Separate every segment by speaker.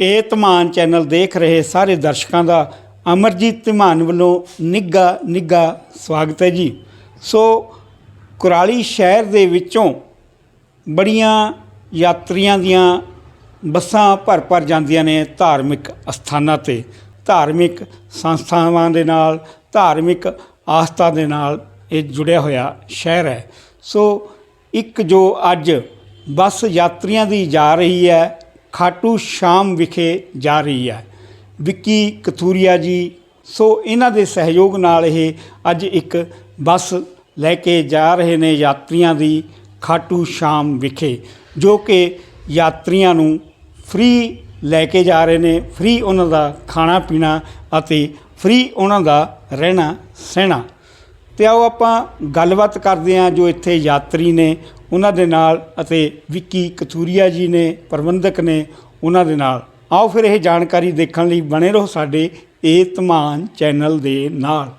Speaker 1: ਇਹ ਧਮਾਨ ਚੈਨਲ ਦੇਖ ਰਹੇ ਸਾਰੇ ਦਰਸ਼ਕਾਂ ਦਾ ਅਮਰਜੀਤ ਧਮਾਨ ਵੱਲੋਂ ਨਿੱਘਾ ਨਿੱਘਾ ਸਵਾਗਤ ਹੈ ਜੀ। ਸੋ ਕੁਰਾਲੀ ਸ਼ਹਿਰ ਦੇ ਵਿੱਚੋਂ ਬੜੀਆਂ ਯਾਤਰੀਆਂ ਦੀਆਂ ਬੱਸਾਂ ਭਰ ਭਰ ਜਾਂਦੀਆਂ ਨੇ ਧਾਰਮਿਕ ਅਸਥਾਨਾਂ ਤੇ। ਧਾਰਮਿਕ ਸੰਸਥਾਵਾਂ ਦੇ ਨਾਲ, ਧਾਰਮਿਕ ਆਸਥਾ ਦੇ ਨਾਲ ਇਹ ਜੁੜਿਆ ਹੋਇਆ ਸ਼ਹਿਰ ਹੈ। ਸੋ ਇੱਕ ਜੋ ਅੱਜ ਬੱਸ ਯਾਤਰੀਆਂ ਦੀ ਜਾ ਰਹੀ ਹੈ ਖਾਟੂ ਸ਼ਾਮ ਵਿਖੇ ਜਾ ਰਹੀ ਹੈ। ਵਿੱਕੀ ਕਥੂਰੀਆ ਜੀ, ਸੋ ਇਹਨਾਂ ਦੇ ਸਹਿਯੋਗ ਨਾਲ ਇਹ ਅੱਜ ਇੱਕ ਬੱਸ ਲੈ ਕੇ ਜਾ ਰਹੇ ਨੇ ਯਾਤਰੀਆਂ ਦੀ ਖਾਟੂ ਸ਼ਾਮ ਵਿਖੇ, ਜੋ ਕਿ ਯਾਤਰੀਆਂ ਨੂੰ ਫ੍ਰੀ ਲੈ ਕੇ ਜਾ ਰਹੇ ਨੇ। ਫ੍ਰੀ ਉਹਨਾਂ ਦਾ ਖਾਣਾ ਪੀਣਾ ਅਤੇ ਫ੍ਰੀ ਉਹਨਾਂ ਦਾ ਰਹਿਣਾ ਸਹਿਣਾ ਤੇ ਆਓ ਆਪਾਂ ਗੱਲਬਾਤ ਕਰਦੇ ਹਾਂ ਜੋ ਇੱਥੇ ਯਾਤਰੀ ਨੇ, ਉਹਨਾਂ ਦੇ ਨਾਲ ਅਤੇ ਵਿੱਕੀ ਕਥੂਰੀਆ ਜੀ ਨੇ, ਪ੍ਰਬੰਧਕ ਨੇ ਉਹਨਾਂ ਦੇ ਨਾਲ। ਆਓ ਫਿਰ ਇਹ ਜਾਣਕਾਰੀ ਦੇਖਣ ਲਈ ਬਣੇ ਰਹੋ ਸਾਡੇ ਇਹ ਧਮਾਨ ਚੈਨਲ ਦੇ ਨਾਲ।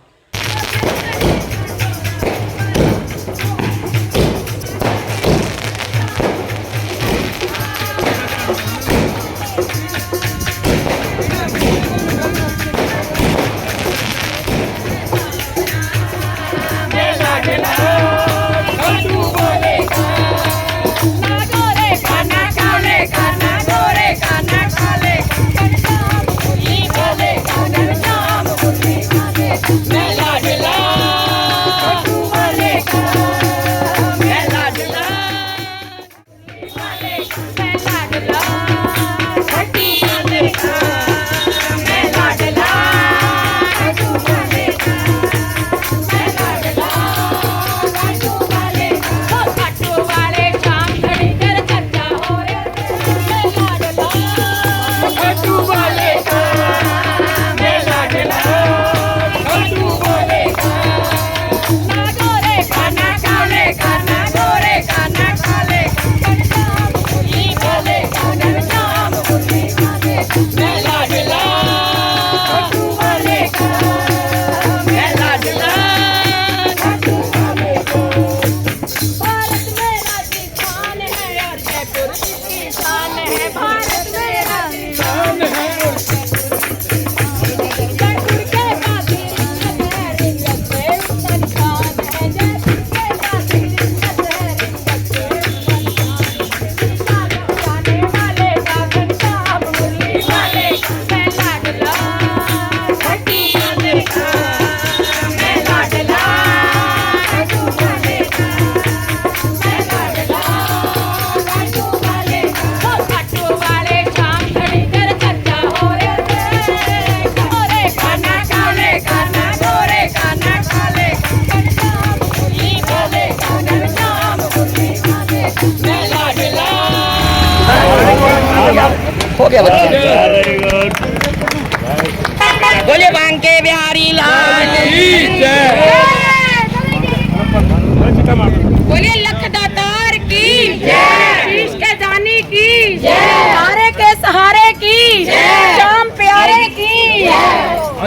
Speaker 2: की शीश के जानी की तारे के सहारे की शाम प्यारे की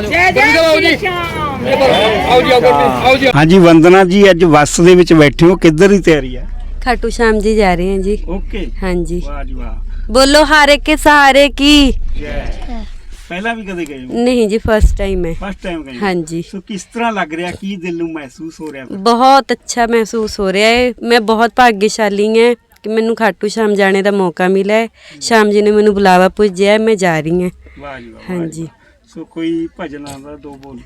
Speaker 2: जय जय श्री श्याम
Speaker 1: ਹਾਂਜੀ ਵੰਦਨਾ ਜੀ ਅੱਜ ਬੱਸ ਦੇ ਵਿੱਚ ਬੈਠੇ ਹੋ ਕਿੱਧਰ ਦੀ ਤਿਆਰੀ ਹੈ
Speaker 3: खाटू श्याम जी जा रहे हैं जी
Speaker 1: ਓਕੇ
Speaker 3: हाँ जी
Speaker 1: ਵਾਹ ਜੀ ਵਾਹ
Speaker 3: बोलो हारे के सहारे की
Speaker 1: ਪਹਿਲਾਂ ਵੀ ਕਦੇ ਗਏ ਹੋ?
Speaker 3: ਨਹੀਂ ਜੀ ਫਸਟ ਟਾਈਮ ਹੈ।
Speaker 1: ਫਸਟ ਟਾਈਮ ਗਏ ਹੋ।
Speaker 3: ਹਾਂਜੀ।
Speaker 1: ਸੋ ਕਿਸ ਤਰ੍ਹਾਂ ਲੱਗ ਰਿਹਾ? ਕੀ ਦਿਲ ਨੂੰ ਮਹਿਸੂਸ ਹੋ ਰਿਹਾ?
Speaker 3: ਬਹੁਤ ਅੱਛਾ ਮਹਿਸੂਸ ਹੋ ਰਿਹਾ ਹੈ। ਮੈਂ ਬਹੁਤ ਭਾਗਯਸ਼ਾਲੀ ਹਾਂ ਕਿ ਮੈਨੂੰ ਖਾਟੂ ਸ਼ਾਮ ਜਾਣੇ ਦਾ ਮੌਕਾ ਮਿਲਿਆ ਹੈ। ਸ਼ਾਮ ਜੀ ਨੇ ਮੈਨੂੰ ਬੁਲਾਵਾ ਭੁੱਜਿਆ ਮੈਂ ਜਾ ਰਹੀ ਹਾਂ।
Speaker 1: ਵਾਹ ਜੀ ਵਾਹ
Speaker 3: ਜੀ
Speaker 1: ਸੋ ਕੋਈ ਭਜਨਾਂ ਦਾ ਦੋ ਬੋਲ?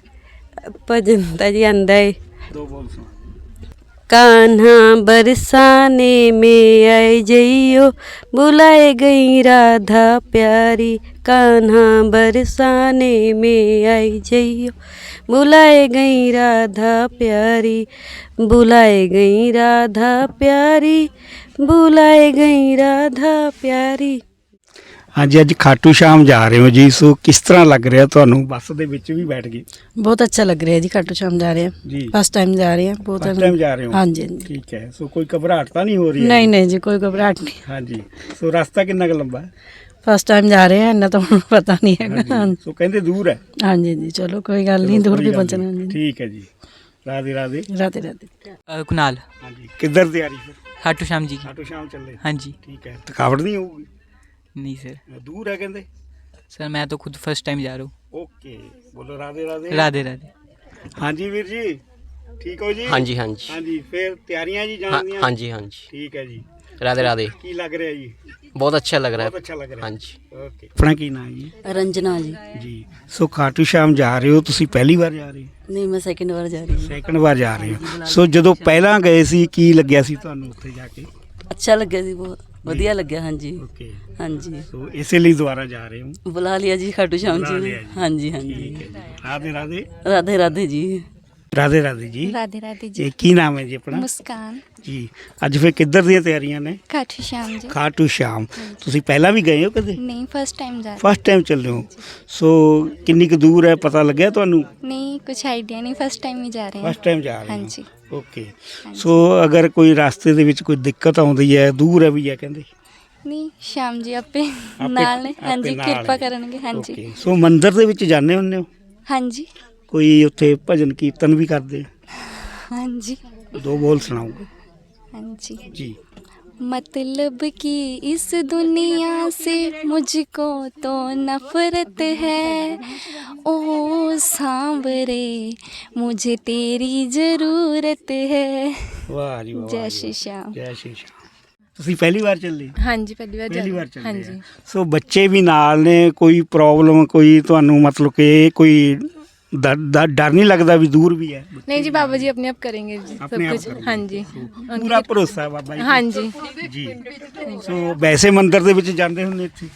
Speaker 3: ਭਜਨ ਤਾਂ ਜੀ ਆਂਦਾ ਹੈ।
Speaker 1: ਦੋ ਬੋਲ ਸੁਣਾ
Speaker 3: कान्हा बरसाने में आए जइयो बुलाए गई राधा प्यारी કાન્હા બરસાને મેં આઈ જઈયો બુલાય ગઈ રાધા પ્યારી બુલાય ગઈ રાધા પ્યારી ਬੁਲਾਏ ਗਈ ਰਾਧਾ ਪਿਆਰੀ
Speaker 1: ਹਾਂਜੀ ਅੱਜ ਖਾਟੂ ਸ਼ਾਮ ਜਾ ਰਹੇ ਹੋ ਜੀ ਸੋ ਕਿਸ ਤਰ੍ਹਾਂ ਲੱਗ ਰਿਹਾ ਤੁਹਾਨੂੰ ਬੱਸ ਦੇ ਵਿੱਚ ਵੀ ਬੈਠ ਗਏ
Speaker 4: ਬਹੁਤ ਅੱਛਾ ਲੱਗ ਰਿਹਾ ਜੀ ਖਾਟੂ ਸ਼ਾਮ ਜਾ ਰਹੇ ਹਾਂ ਫਸਟ ਟਾਈਮ ਜਾ ਰਹੇ ਹਾਂ ਬਹੁਤ
Speaker 1: ਫਸਟ ਜਾ ਰਹੇ ਹੋ
Speaker 4: ਹਾਂਜੀ
Speaker 1: ਠੀਕ ਹੈ ਸੋ ਕੋਈ ਘਬਰਾਹਟ ਤਾਂ ਨਹੀਂ ਹੋ ਰਹੀ
Speaker 4: ਨਹੀਂ ਨਹੀਂ ਜੀ ਕੋਈ ਘਬਰਾਹਟ ਨਹੀਂ
Speaker 1: ਹਾਂਜੀ ਸੋ ਰਸਤਾ ਕਿੰਨਾ ਕੁ ਲੰਬਾ ਹੈ
Speaker 4: ਫਸਟ ਟਾਈਮ ਜਾ ਰਹੇ ਆ ਇੰਨਾ ਤਾਂ ਹੁਣ ਪਤਾ ਨਹੀਂ ਹੈਗਾ।
Speaker 1: ਸੋ ਕਹਿੰਦੇ ਦੂਰ ਹੈ।
Speaker 4: ਹਾਂਜੀ ਜੀ ਚਲੋ ਕੋਈ ਗੱਲ ਨਹੀਂ ਦੂਰ ਵੀ ਪਹੁੰਚਣਾ ਹਾਂਜੀ।
Speaker 1: ਠੀਕ ਹੈ ਜੀ। ਰਾਧੇ ਰਾਧੇ।
Speaker 4: ਰਾਧੇ
Speaker 5: ਰਾਧੇ। ਕੁਨਾਲ।
Speaker 1: ਹਾਂਜੀ। ਕਿੱਧਰ ਤਿਆਰੀ ਫਿਰ?
Speaker 5: ਹਾਟੂ ਸ਼ਾਮ ਜੀ।
Speaker 1: ਹਾਟੂ ਸ਼ਾਮ ਚੱਲੇ।
Speaker 5: ਹਾਂਜੀ।
Speaker 1: ਠੀਕ ਹੈ। ਥਕਾਵਟ ਨਹੀਂ ਹੋਊਗੀ?
Speaker 5: ਨਹੀਂ ਸਰ।
Speaker 1: ਦੂਰ ਹੈ ਕਹਿੰਦੇ?
Speaker 5: ਸਰ ਮੈਂ ਤਾਂ ਖੁਦ ਫਸਟ ਟਾਈਮ ਜਾ ਰਹਾ ਹੂੰ।
Speaker 1: ਓਕੇ। ਬੋਲੋ ਰਾਧੇ ਰਾਧੇ।
Speaker 5: ਰਾਧੇ ਰਾਧੇ।
Speaker 1: ਹਾਂਜੀ ਵੀਰ ਜੀ। ਠੀਕ ਹੋ ਜੀ?
Speaker 6: ਹਾਂਜੀ ਹਾਂਜੀ।
Speaker 1: ਹਾਂਜੀ ਫਿਰ ਤਿਆਰੀਆਂ ਜੀ ਜਾਣ
Speaker 6: ਹਾਂਜੀ ਹਾਂਜੀ।
Speaker 1: ਠੀਕ ਹੈ ਜੀ।
Speaker 6: ਰਾਧੇ ਰਾਧੇ।
Speaker 1: ਕੀ ਲੱਗ ਰਿਹਾ ਜੀ?
Speaker 6: ਬਹੁਤ ਅੱਛਾ ਲੱਗ ਰਿਹਾ।
Speaker 1: ਬਹੁਤ ਅੱਛਾ ਲੱਗ
Speaker 6: ਹੈ
Speaker 1: ਰਿਹਾ।
Speaker 6: ਹਾਂਜੀ।
Speaker 1: ਓਕੇ। ਆਪਣਾ ਕੀ ਨਾਮ ਜੀ?
Speaker 4: ਰੰਜਨਾ ਜੀ।
Speaker 1: ਜੀ। ਸੋ ਖਾਟੂ ਸ਼ਾਮ ਜਾ ਰਹੇ ਹੋ ਤੁਸੀਂ ਪਹਿਲੀ ਵਾਰ ਜਾ ਰਹੇ ਹੋ?
Speaker 4: ਨਹੀਂ ਮੈਂ ਸੈਕਿੰਡ ਵਾਰ ਜਾ ਰਹੀ
Speaker 1: ਸੈਕੰਡ ਵਾਰ ਜਾ ਰਹੇ ਹੋ। ਸੋ ਜਦੋਂ ਪਹਿਲਾਂ ਗਏ ਸੀ ਕੀ ਲੱਗਿਆ ਸੀ ਤੁਹਾਨੂੰ ਉੱਥੇ ਜਾ ਕੇ?
Speaker 4: ਅੱਛਾ ਲੱਗਿਆ ਜੀ ਬਹੁਤ ਵਧੀਆ ਲੱਗਿਆ ਹਾਂਜੀ।
Speaker 1: ਓਕੇ।
Speaker 4: ਹਾਂਜੀ।
Speaker 1: ਸੋ ਇਸੇ ਲਈ ਦੁਬਾਰਾ ਜਾ ਰਹੇ ਹੋ?
Speaker 4: ਬੁਲਾ ਲਿਆ ਜੀ ਖਾਟੂ ਸ਼ਾਮ
Speaker 1: ਬੁਲਾ
Speaker 4: ਜੀ
Speaker 1: ਲਿਆ
Speaker 4: ਨੇ
Speaker 1: ਜੀ।
Speaker 4: ਹਾਂਜੀ
Speaker 1: ਠੀਕ
Speaker 4: ਹਾਂਜੀ
Speaker 1: ਹੈ ਜੀ। ਰਾਧੇ ਰਾਧੇ।
Speaker 4: ਰਾਧੇ ਰਾਧੇ ਜੀ।
Speaker 1: ਰਾਧੇ ਰਾਧੇ ਜੀ।
Speaker 7: ਰਾਧੇ ਰਾਧੇ ਜੀ।
Speaker 1: ਇਹ ਕੀ ਨਾਮ ਹੈ ਜੀ ਆਪਣਾ?
Speaker 7: ਮੁਸਕਾਨ।
Speaker 1: ਜੀ ਅੱਜ ਫਿਰ ਕਿੱਧਰ ਦੀਆਂ ਤਿਆਰੀਆਂ ਨੇ?
Speaker 7: ਕਾਠੀ ਸ਼ਾਮ ਜੀ।
Speaker 1: ਖਾਟੂ ਸ਼ਾਮ। ਤੁਸੀਂ ਪਹਿਲਾਂ ਵੀ ਗਏ ਹੋ ਕਦੇ?
Speaker 7: ਨਹੀਂ ਫਸਟ ਟਾਈਮ ਜਾ
Speaker 1: ਫਸਟ ਟਾਈਮ ਚੱਲੇ ਹੋ। ਸੋ ਕਿੰਨੀ ਕੁ ਦੂਰ ਹੈ ਪਤਾ ਲੱਗਿਆ ਤੁਹਾਨੂੰ?
Speaker 7: ਨਹੀਂ ਕੁਝ ਆਈਡੀਆ ਨਹੀਂ ਫਸਟ ਟਾਈਮ ਹੀ ਜਾ ਰਹੇ ਹਾਂ।
Speaker 1: ਫਸਟ ਟਾਈਮ ਜਾ ਰਹੇ
Speaker 7: ਹਾਂਜੀ।
Speaker 1: ਹੋ ਓਕੇ ਸੋ ਅਗਰ ਕੋਈ ਰਸਤੇ ਦੇ ਵਿੱਚ ਕੋਈ ਦਿੱਕਤ ਆਉਂਦੀ ਹੈ ਦੂਰ ਹੈ ਵੀ ਹੈ ਕਹਿੰਦੇ?
Speaker 7: ਨਹੀਂ ਸ਼ਾਮ ਜੀ ਆਪੇ ਨਾਲ ਨੇ। ਹਾਂਜੀ ਕਿਰਪਾ। ਕਰਨਗੇ। ਹਾਂਜੀ।
Speaker 1: ਓਕੇ ਸੋ ਮੰਦਿਰ ਦੇ ਵਿੱਚ ਜਾਂਦੇ ਹੁੰਦੇ ਹੋ?
Speaker 7: ਹਾਂਜੀ।
Speaker 1: ਕੋਈ ਉੱਥੇ ਭਜਨ ਕੀਰਤਨ ਵੀ ਕਰਦੇ
Speaker 7: ਹਾਂਜੀ
Speaker 1: ਦੋ ਬੋਲ ਸੁਣਾਓ
Speaker 7: ਹਾਂਜੀ
Speaker 1: ਜੀ
Speaker 7: मतलब कि इस दुनिया से मुझको तो नफरत है ओ सांवरे मुझे तेरी जरूरत है
Speaker 1: ਵਾਹ ਜੀ ਵਾਹ
Speaker 7: जय
Speaker 1: ਜੀ
Speaker 7: श्री श्याम
Speaker 1: ਵਾਹ। ਜੈ ਸ਼੍ਰੀ ਸ਼ਾਮ ਤੁਸੀਂ ਪਹਿਲੀ ਵਾਰ ਚੱਲੇ
Speaker 8: ਹਾਂਜੀ ਪਹਿਲੀ ਵਾਰ ਜਾ
Speaker 1: ਪਹਿਲੀ
Speaker 8: ਰਹੀ
Speaker 1: ਵਾਰ
Speaker 8: ਹਾਂ।
Speaker 1: ਚੱਲੇ
Speaker 8: ਹਾਂਜੀ
Speaker 1: ਆ। ਸੋ ਬੱਚੇ ਵੀ ਨਾਲ ਨੇ ਕੋਈ ਪ੍ਰੋਬਲਮ ਕੋਈ ਤੁਹਾਨੂੰ ਮਤਲਬ ਕਿ ਕੋਈ ਡਰ ਡਰ- ਡਰ ਨਹੀਂ ਲੱਗਦਾ ਵੀ ਦੂਰ ਵੀ ਹੈ
Speaker 8: नहीं जी बाबा जी अपने आप करेंगे जी सब
Speaker 1: अपने आप
Speaker 8: कुछ
Speaker 1: करेंगे।
Speaker 8: हाँ जी
Speaker 1: ਪੂਰਾ ਭਰੋਸਾ ਹੈ ਬਾਬਾ ਜੀ
Speaker 8: हाँ जी
Speaker 1: ਤੇ। ਜੀ ਸੋ ਵੈਸੇ ਮੰਦਿਰ ਦੇ ਵਿੱਚ ਜਾਂਦੇ ਹੁੰਦੇ ਇੱਥੇ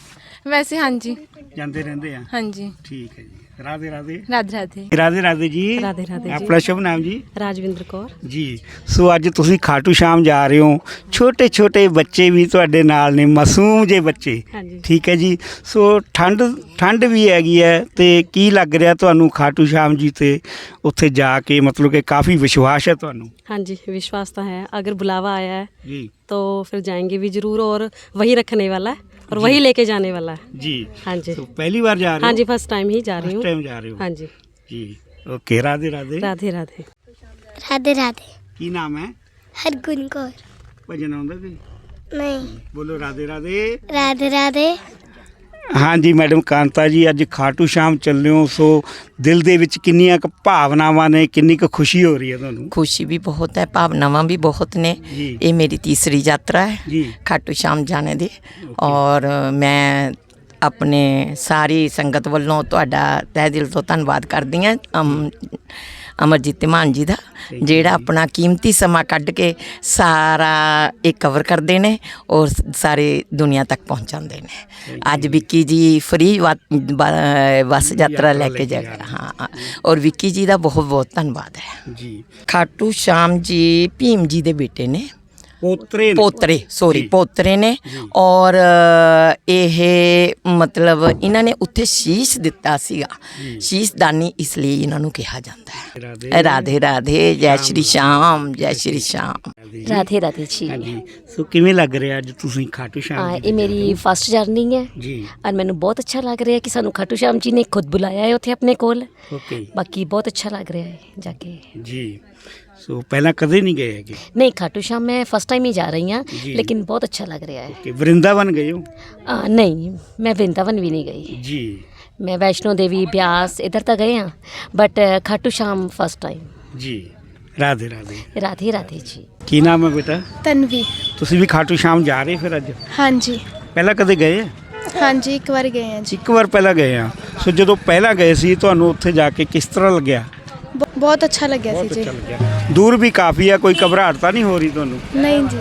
Speaker 8: वैसे हाँ जी
Speaker 1: ਜਾਂਦੇ ਰਹਿੰਦੇ ਆ
Speaker 8: हाँ जी
Speaker 1: ਠੀਕ ਹੈ ਜੀ ਰਾਧੇ ਰਾਧੇ
Speaker 8: राधे राधे
Speaker 1: ਰਾਧੇ ਰਾਧੇ ਜੀ
Speaker 3: ਰਾਧੇ ਰਾਧੇ ਜੀ।
Speaker 1: ਆਪਣਾ ਸ਼ੁਭ ਨਾਮ ਜੀ
Speaker 3: ਰਾਜਵਿੰਦਰ ਕੌਰ
Speaker 1: ਜੀ ਸੋ ਅੱਜ ਤੁਸੀਂ ਖਾਟੂ ਸ਼ਾਮ ਜਾ ਰਹੇ ਹੋ ਛੋਟੇ ਛੋਟੇ ਬੱਚੇ ਵੀ ਤੁਹਾਡੇ ਨਾਲ ਨੇ ਮਾਸੂਮ ਜੇ ਬੱਚੇ
Speaker 3: ਹਾਂਜੀ
Speaker 1: ਠੀਕ ਹੈ ਜੀ ਸੋ ਠੰਡ ਠੰਡ ਵੀ ਹੈਗੀ ਹੈ ਤੇ ਕੀ ਲੱਗ ਰਿਹਾ ਤੁਹਾਨੂੰ ਖਾਟੂ ਸ਼ਾਮ ਜੀ ਤੇ ਉੱਥੇ ਜਾ ਕੇ ਮਤਲਬ ਕਿ ਕਾਫੀ ਵਿਸ਼ਵਾਸ ਹੈ ਤੁਹਾਨੂੰ
Speaker 3: हाँ जी विश्वास तो है अगर बुलावा आया है
Speaker 1: ਜੀ
Speaker 3: तो फिर जाएंगे भी जरूर और वही रखने वाला है और वही लेके जाने वाला है।
Speaker 1: जी।
Speaker 3: हाँ जी।
Speaker 1: तो पहली बार जा रहे
Speaker 3: हाँ जी फ़र्स्ट टाइम ही जा रही हूँ।
Speaker 1: टाइम जा रही हूँ?
Speaker 3: हाँ जी।
Speaker 1: जी। ओके राधे राधे।
Speaker 3: राधे राधे।
Speaker 7: राधे राधे।
Speaker 1: की नाम है?
Speaker 7: हरगुन कौर।
Speaker 1: भजन
Speaker 7: नहीं।
Speaker 1: बोलो राधे राधे।
Speaker 7: राधे राधे।
Speaker 1: ਹਾਂਜੀ ਮੈਡਮ ਕਾਂਤਾ ਜੀ ਅੱਜ ਖਾਟੂ ਸ਼ਾਮ ਚੱਲਿਓ ਸੋ ਦਿਲ ਦੇ ਵਿੱਚ ਕਿੰਨੀਆਂ ਕੁ ਭਾਵਨਾਵਾਂ ਨੇ ਕਿੰਨੀ ਕੁ ਖੁਸ਼ੀ ਹੋ ਰਹੀ ਹੈ ਤੁਹਾਨੂੰ?
Speaker 9: ਖੁਸ਼ੀ ਵੀ ਬਹੁਤ ਹੈ ਭਾਵਨਾਵਾਂ ਵੀ
Speaker 1: ਬਹੁਤ
Speaker 9: ਨੇ। ਇਹ ਮੇਰੀ ਤੀਸਰੀ ਯਾਤਰਾ
Speaker 1: ਹੈ
Speaker 9: ਖਾਟੂ ਸ਼ਾਮ ਜਾਣੇ ਦੀ। ਔਰ ਮੈਂ ਆਪਣੇ ਸਾਰੀ ਸੰਗਤ ਵੱਲੋਂ ਤੁਹਾਡਾ ਤਹਿ ਦਿਲ ਤੋਂ ਧੰਨਵਾਦ ਕਰਦੀ ਹਾਂ। ਅਮਰਜੀਤ ਮਾਨ ਜੀ ਦਾ ਜਿਹੜਾ ਆਪਣਾ ਕੀਮਤੀ ਸਮਾਂ ਕੱਢ ਕੇ ਸਾਰਾ ਇਹ ਕਵਰ ਕਰਦੇ ਨੇ ਔਰ ਸਾਰੇ ਦੁਨੀਆ ਤੱਕ ਪਹੁੰਚਾਉਂਦੇ ਨੇ। ਅੱਜ ਵਿੱਕੀ ਜੀ ਫ੍ਰੀ ਬੱਸ ਯਾਤਰਾ ਲੈ ਕੇ ਜਾ ਹਾਂ ਔਰ ਵਿੱਕੀ ਜੀ ਦਾ ਬਹੁਤ ਬਹੁਤ ਧੰਨਵਾਦ ਹੈ।
Speaker 1: ਜੀ।
Speaker 9: ਖਾਟੂ ਸ਼ਾਮ ਜੀ ਭੀਮ ਜੀ ਦੇ ਬੇਟੇ ਨੇ।
Speaker 1: ਪੋਤਰੇ ਨੇ?
Speaker 9: ਪੋਤਰੇ ਸੌਰੀ ਪੋਤਰੇ ਨੇ। ਔਰ ਇਹ ਮਤਲਬ ਇਹਨਾਂ ਨੇ ਉੱਥੇ ਸ਼ੀਸ਼ ਦਿੱਤਾ ਸੀਗਾ। ਸ਼ੀਸ਼ਦਾਨੀ ਇਸ ਲਈ ਇਹਨਾਂ ਨੂੰ ਕਿਹਾ ਜਾਂਦਾ ਹੈ।
Speaker 1: ਰਾਧੇ।
Speaker 9: ਰਾਧੇ ਜੈ ਸ਼੍ਰੀ ਸ਼ਾਮ ਜੈ ਸ਼੍ਰੀ ਸ਼ਾਮ।
Speaker 10: ਰਾਧੇ। ਰਾਧੇ
Speaker 1: ਜੀ। ਸੋ ਕਿਵੇਂ ਲੱਗ ਰਿਹਾ ਅੱਜ ਤੁਸੀਂ ਖਾਟੂ ਸ਼ਾਮ ਜੀ
Speaker 10: ਇਹ ਮੇਰੀ ਫਸਟ ਜਰਨੀ ਹੈ।
Speaker 1: ਜੀ।
Speaker 10: ਔਰ ਮੈਨੂੰ ਬਹੁਤ ਅੱਛਾ ਲੱਗ ਰਿਹਾ ਕਿ ਸਾਨੂੰ ਖਾਟੂ ਸ਼ਾਮ ਜੀ ਨੇ ਖੁਦ ਬੁਲਾਇਆ ਹੈ ਉੱਥੇ ਆਪਣੇ ਕੋਲ।
Speaker 1: ਓਕੇ
Speaker 10: ਬਾਕੀ ਬਹੁਤ ਅੱਛਾ ਲੱਗ ਰਿਹਾ ਹੈ ਜਾ ਕੇ।
Speaker 1: ਜੀ। ਸੋ ਪਹਿਲਾਂ ਕਦੇ ਨਹੀਂ ਗਏ ਹੈਗੇ?
Speaker 10: ਨਹੀਂ ਖਾਟੂ ਸ਼ਾਮ ਮੈਂ ਫਸਟ ਟਾਈਮ ਹੀ ਜਾ ਰਹੀ ਹਾਂ
Speaker 1: ਜੀ।
Speaker 10: ਬਹੁਤ ਅੱਛਾ ਲੱਗ ਰਿਹਾ ਹੈ।
Speaker 1: ਕਿ ਵਰਿੰਦਾਵਨ ਗਏ ਹੋ?
Speaker 10: ਆ, ਨਹੀਂ ਮੈਂ ਵ੍ਰਿੰਦਾਵਨ ਵੀ ਨਹੀਂ ਗਈ।
Speaker 1: ਜੀ।
Speaker 10: ਮੈਂ ਵੈਸ਼ਨੋ ਦੇਵੀ ਬਿਆਸ ਇਧਰ ਤਾਂ ਗਏ ਹਾਂ ਬਟ ਖਾਟੂ ਸ਼ਾਮ ਫਸਟ ਟਾਈਮ
Speaker 1: ਜੀ। ਰਾਧੇ ਰਾਧੇ।
Speaker 10: ਰਾਧੇ ਰਾਧੇ ਜੀ।
Speaker 1: ਕੀ ਨਾਮ ਹੈ ਬੇਟਾ?
Speaker 8: ਤਨਵੀ।
Speaker 1: ਤੁਸੀਂ ਵੀ ਖਾਟੂ ਸ਼ਾਮ ਜਾ ਰਹੇ ਫਿਰ ਅੱਜ?
Speaker 8: ਹਾਂਜੀ।
Speaker 1: ਪਹਿਲਾਂ ਕਦੇ ਗਏ?
Speaker 8: ਹਾਂਜੀ ਇੱਕ ਵਾਰ ਗਏ ਹਾਂ ਜੀ।
Speaker 1: ਇੱਕ ਵਾਰ ਪਹਿਲਾਂ ਗਏ ਆ ਸੋ ਜਦੋਂ ਪਹਿਲਾਂ ਗਏ ਸੀ ਤੁਹਾਨੂੰ ਉੱਥੇ ਜਾ ਕੇ ਕਿਸ ਤਰ੍ਹਾਂ ਲੱਗਿਆ? ਬਹੁਤ ਅੱਛਾ ਲੱਗਿਆ ਸੀ ਜੀ। ਦੂਰ ਵੀ ਕਾਫੀ ਆ ਕੋਈ ਘਬਰਾਹਟ ਤਾਂ ਨਹੀਂ ਹੋ ਰਹੀ ਤੁਹਾਨੂੰ?
Speaker 8: ਨਹੀਂ ਜੀ।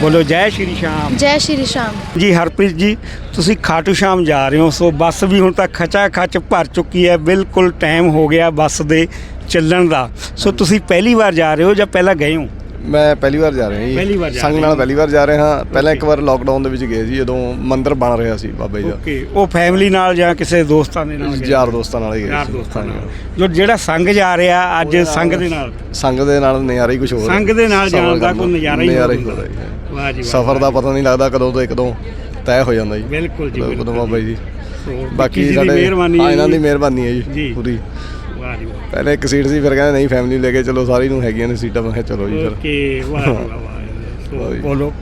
Speaker 1: ਬੋਲੋ ਜੈ ਸ਼੍ਰੀ ਸ਼ਾਮ।
Speaker 8: ਜੈ ਸ਼੍ਰੀ ਸ਼ਾਮ।
Speaker 1: ਜੀ ਹਰਪ੍ਰੀਤ ਜੀ ਤੁਸੀਂ ਖਾਟੂ ਸ਼ਾਮ ਜਾ ਰਹੇ ਹੋ ਸੋ ਬੱਸ ਵੀ ਹੁਣ ਤੱਕ ਖਚਾ ਖਚ ਭਰ ਚੁੱਕੀ ਹੈ ਬਿਲਕੁਲ ਟਾਈਮ ਹੋ ਗਿਆ ਬੱਸ ਦੇ ਚੱਲਣ ਦਾ। ਸੋ ਤੁਸੀਂ ਪਹਿਲੀ ਵਾਰ ਜਾ ਰਹੇ ਹੋ ਜਾਂ ਪਹਿਲਾਂ ਗਏ ਹੋ?
Speaker 11: ਮੈਂ ਪਹਿਲੀ ਵਾਰ ਜਾ ਰਿਹਾ ਜੀ
Speaker 1: ਪਹਿਲੀ ਵਾਰ ਜਾ
Speaker 11: ਸੰਗ
Speaker 1: ਰਹੇ
Speaker 11: ਨਾਲ। ਪਹਿਲੀ ਵਾਰ ਜਾ ਰਿਹਾ ਹਾਂ ਪਹਿਲਾਂ ਇੱਕ ਵਾਰ ਲੋਕਡਾਊਨ ਦੇ ਵਿੱਚ ਗਏ ਸੀ ਜਦੋਂ ਮੰਦਿਰ ਬਣ ਰਿਹਾ ਸੀ ਬਾਬਾ ਜੀ ਦਾ
Speaker 1: ਓਕੇ ਉਹ ਫੈਮਿਲੀ ਨਾਲ ਜਾਂ ਕਿਸੇ ਦੋਸਤਾਂ ਦੇ ਨਾਲ ਗਏ?
Speaker 11: ਯਾਰ ਦੋਸਤਾਂ ਨਾਲ ਹੀ ਗਏ
Speaker 1: ਯਾਰ
Speaker 11: ਸੀ
Speaker 1: ਦੋਸਤਾਂ ਨਾਲ
Speaker 11: ਹਾਂਜੀ।
Speaker 1: ਜੋ ਜਿਹੜਾ ਸੰਗ ਜਾ ਰਿਹਾ ਅੱਜ ਸੰਗ ਦੇ ਨਾਲ
Speaker 11: ਸੰਗ ਦੇ ਨਾਲ ਨਜ਼ਾਰਾ ਹੀ ਕੁਝ ਹੋਰ ਹੈ।
Speaker 1: ਸੰਗ ਦੇ ਨਾਲ ਜਾਣ
Speaker 11: ਸਫ਼ਰ
Speaker 1: ਦਾ
Speaker 11: ਕਰਨ
Speaker 1: ਕੋਈ ਨਜ਼ਾਰਾ ਹੀ
Speaker 11: ਨਜ਼ਾਰਾ ਹੀ
Speaker 1: ਹੁੰਦਾ।
Speaker 11: ਜੀ।
Speaker 1: ਵਾਹ ਜੀ ਵਾਹ,
Speaker 11: ਸਫ਼ਰ ਦਾ ਪਤਾ ਨਹੀਂ ਲੱਗਦਾ ਕਦੋਂ ਤੋਂ ਕਦੋਂ ਤੈਅ ਹੋ ਜਾਂਦਾ ਜੀ
Speaker 1: ਬਿਲਕੁਲ ਜੀ,
Speaker 11: ਕਦੋਂ
Speaker 1: ਬਿਲਕੁਲ
Speaker 11: ਬਾਬਾ ਜੀ
Speaker 1: ਸੋ,
Speaker 11: ਬਾਕੀ
Speaker 1: ਜੀ ਦੀ
Speaker 11: ਸਾਡੇ
Speaker 1: ਮਿਹਰਬਾਨੀ ਹੈ
Speaker 11: ਹਾਂ ਇਹਨਾਂ
Speaker 1: ਜੀ।
Speaker 11: ਦੀ ਮਿਹਰਬਾਨੀ ਹੈ
Speaker 1: ਜੀ।
Speaker 11: ਜੀ ਪੂਰੀ
Speaker 1: ਵਾਹ ਜੀ ਵਾਹ।
Speaker 11: ਪਹਿਲੇ ਇੱਕ ਸੀਟ ਸੀ ਫਿਰ ਕਹਿੰਦੇ ਨਹੀਂ ਫੈਮਿਲੀ ਲੈ ਕੇ ਚਲੋ ਸਾਰੀ ਨੂੰ ਹੈਗੀਆਂ ਨੇ ਸੀਟਾਂ ਮੈਂ ਕਿਹਾ ਚਲੋ ਜੀ ਫਿਰ।
Speaker 1: ਓਕੇ ਵਾਹ ਜੀ ਵਾਹ, ਵਾਹ। ਸੋ। ਬੋਲੋ।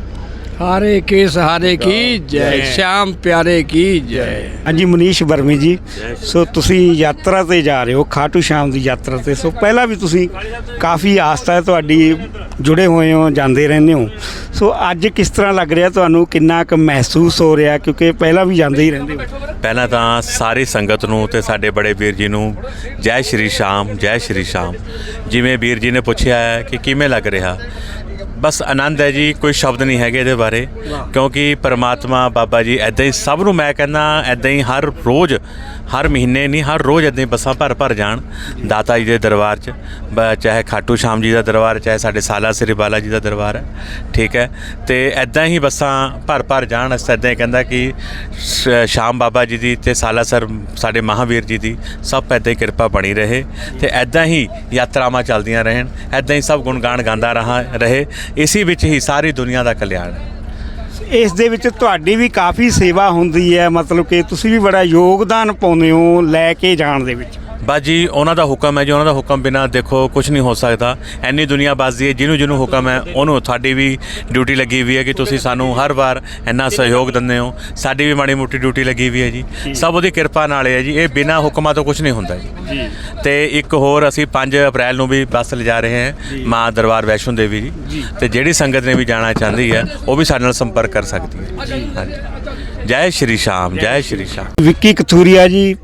Speaker 12: ਹਾਰੇ ਕੇ ਸਹਾਰੇ ਕੀ ਜੈ ਸ਼ਾਮ ਪਿਆਰੇ ਕੀ ਜੈ।
Speaker 1: ਹਾਂਜੀ ਮਨੀਸ਼ ਵਰਮੇ ਜੀ ਸੋ ਤੁਸੀਂ ਯਾਤਰਾ ਤੇ ਜਾ ਰਹੇ ਹੋ ਖਾਟੂ ਸ਼ਾਮ ਦੀ ਯਾਤਰਾ ਤੇ। ਸੋ ਪਹਿਲਾਂ ਵੀ ਤੁਸੀਂ ਕਾਫੀ ਆਸਥਾ ਹੈ ਤੁਹਾਡੀ ਜੁੜੇ ਹੋਏ ਹੋ ਜਾਂਦੇ ਰਹਿੰਦੇ ਹੋ। ਸੋ ਅੱਜ ਕਿਸ ਤਰ੍ਹਾਂ ਲੱਗ ਰਿਹਾ ਤੁਹਾਨੂੰ ਕਿੰਨਾ ਕੁ ਮਹਿਸੂਸ ਹੋ ਰਿਹਾ? ਕਿਉਂਕਿ ਪਹਿਲਾਂ ਵੀ ਜਾਂਦੇ ਹੀ ਰਹਿੰਦੇ ਹੋ।
Speaker 13: ਪਹਿਲਾਂ ਤਾਂ ਸਾਰੀ ਸੰਗਤ ਨੂੰ ਤੇ ਸਾਡੇ ਬੜੇ ਵੀਰ ਜੀ ਨੂੰ ਜੈ ਸ਼੍ਰੀ ਸ਼ਾਮ ਜੈ ਸ਼੍ਰੀ ਸ਼ਾਮ। ਜਿਵੇਂ ਵੀਰ ਜੀ ਨੇ ਪੁੱਛਿਆ ਹੈ ਕਿ ਕਿਵੇਂ ਲੱਗ ਰਿਹਾ? ਬਸ ਆਨੰਦ ਹੈ ਜੀ ਕੋਈ ਸ਼ਬਦ ਨਹੀਂ ਹੈਗੇ ਇਹਦੇ ਬਾਰੇ। ਕਿਉਂਕਿ ਪਰਮਾਤਮਾ ਬਾਬਾ ਜੀ ਐਦਾਂ ਹੀ ਸਭ ਨੂੰ ਮੈਂ ਕਹਿੰਦਾ ਐਦਾਂ ਹੀ ਹਰ ਰੋਜ਼ ਹਰ ਮਹੀਨੇ ਨਹੀਂ ਹਰ ਰੋਜ਼ ਐਦਾਂ ਹੀ ਬੱਸਾਂ ਭਰ ਭਰ ਜਾਣ। ਦਾਤਾ ਜੀ ਦੇ ਦਰਬਾਰ 'ਚ ਚਾਹੇ ਖਾਟੂ ਸ਼ਾਮ ਜੀ ਦਾ ਦਰਬਾਰ ਚਾਹੇ ਸਾਡੇ ਸਾਲਾ ਸ੍ਰੀ ਬਾਲਾ ਜੀ ਦਾ ਦਰਬਾਰ ਹੈ ਠੀਕ ਹੈ। ਤੇ ਐਦਾਂ ਹੀ ਬੱਸਾਂ ਭਰ ਭਰ ਜਾਣ ਅਸੀਂ ਐਦਾਂ ਹੀ ਕਹਿੰਦਾ ਕਿ ਸ਼ਾਮ ਬਾਬਾ ਜੀ ਦੀ ਤੇ ਸਾਲਾ ਸਰ ਸਾਡੇ ਮਹਾਵੀਰ ਜੀ ਦੀ ਸਭ ਐਦਾਂ ਹੀ ਕਿਰਪਾ ਬਣੀ ਰਹੇ। ਤੇ ਐਦਾਂ ਹੀ ਯਾਤਰਾਵਾਂ ਚੱਲਦੀਆਂ ਰਹਿਣ ਐਦਾਂ ਹੀ ਸਭ ਗੁਣਗਾਨ ਗਾਉਂਦਾ ਰਹਾ ਰਹੇ। ਇਸੇ ਵਿੱਚ ਹੀ ਸਾਰੀ ਦੁਨੀਆ ਦਾ ਕਲਿਆਣ ਹੈ।
Speaker 1: ਇਸ ਦੇ ਵਿੱਚ ਤੁਹਾਡੀ ਵੀ ਕਾਫੀ ਸੇਵਾ ਹੁੰਦੀ ਹੈ, ਮਤਲਬ ਕਿ ਤੁਸੀਂ ਵੀ ਬੜਾ ਯੋਗਦਾਨ ਪਾਉਂਦੇ ਹੋ ਲੈ ਕੇ ਜਾਣ ਦੇ ਵਿੱਚ।
Speaker 13: ਬਾਜੀ ਉਹਨਾਂ ਦਾ ਹੁਕਮ ਹੈ ਜੀ ਉਹਨਾਂ ਦਾ ਹੁਕਮ ਬਿਨਾ ਦੇਖੋ ਕੁਝ ਨਹੀਂ ਹੋ ਸਕਦਾ। ਐਨੀ ਦੁਨੀਆ ਬਾਜ਼ੀ ਹੈ ਜਿਹਨੂੰ ਜਿਹਨੂੰ ਹੁਕਮ ਹੈ ਉਹਨੂੰ ਤੁਹਾਡੀ ਵੀ ਡਿਊਟੀ ਲੱਗੀ ਹੋਈ ਹੈ ਕਿ ਤੁਸੀਂ ਸਾਨੂੰ ਹਰ ਵਾਰ ਇੰਨਾ ਸਹਿਯੋਗ ਦਿੰਦੇ ਹੋ। ਸਾਡੀ ਵੀ ਮਾੜੀ ਮੋਟੀ ਡਿਊਟੀ ਲੱਗੀ ਹੋਈ ਹੈ ਜੀ। ਸਭ ਉਹਦੀ ਕਿਰਪਾ ਨਾਲ ਹੈ ਜੀ। ਇਹ ਬਿਨਾ ਹੁਕਮਾਂ ਤੋਂ ਕੁਝ ਨਹੀਂ ਹੁੰਦਾ ਜੀ। ਤੇ ਇੱਕ ਹੋਰ ਅਸੀਂ 5 ਅਪ੍ਰੈਲ ਨੂੰ ਵੀ ਬੱਸ ਲਿਜਾ ਰਹੇ ਹਾਂ ਮਾਂ ਦਰਬਾਰ ਵੈਸ਼ਨੋ ਦੇਵੀ ਜੀ। ਤੇ ਜਿਹੜੀ ਸੰਗਤ ਨੇ ਵੀ ਜਾਣਾ ਚਾਹੁੰਦੀ ਹੈ ਉਹ ਵੀ ਸਾਡੇ ਨਾਲ ਸੰਪਰਕ ਕਰ ਸਕਦੀ ਹੈ। ਹਾਂਜੀ। ਜੈ ਸ਼੍ਰੀ ਸ਼ਾਮ ਜੈ ਸ਼੍ਰੀ ਸ਼ਾਮ।
Speaker 1: ਵਿੱਕੀ ਕਥੂਰੀਆ ਜੀ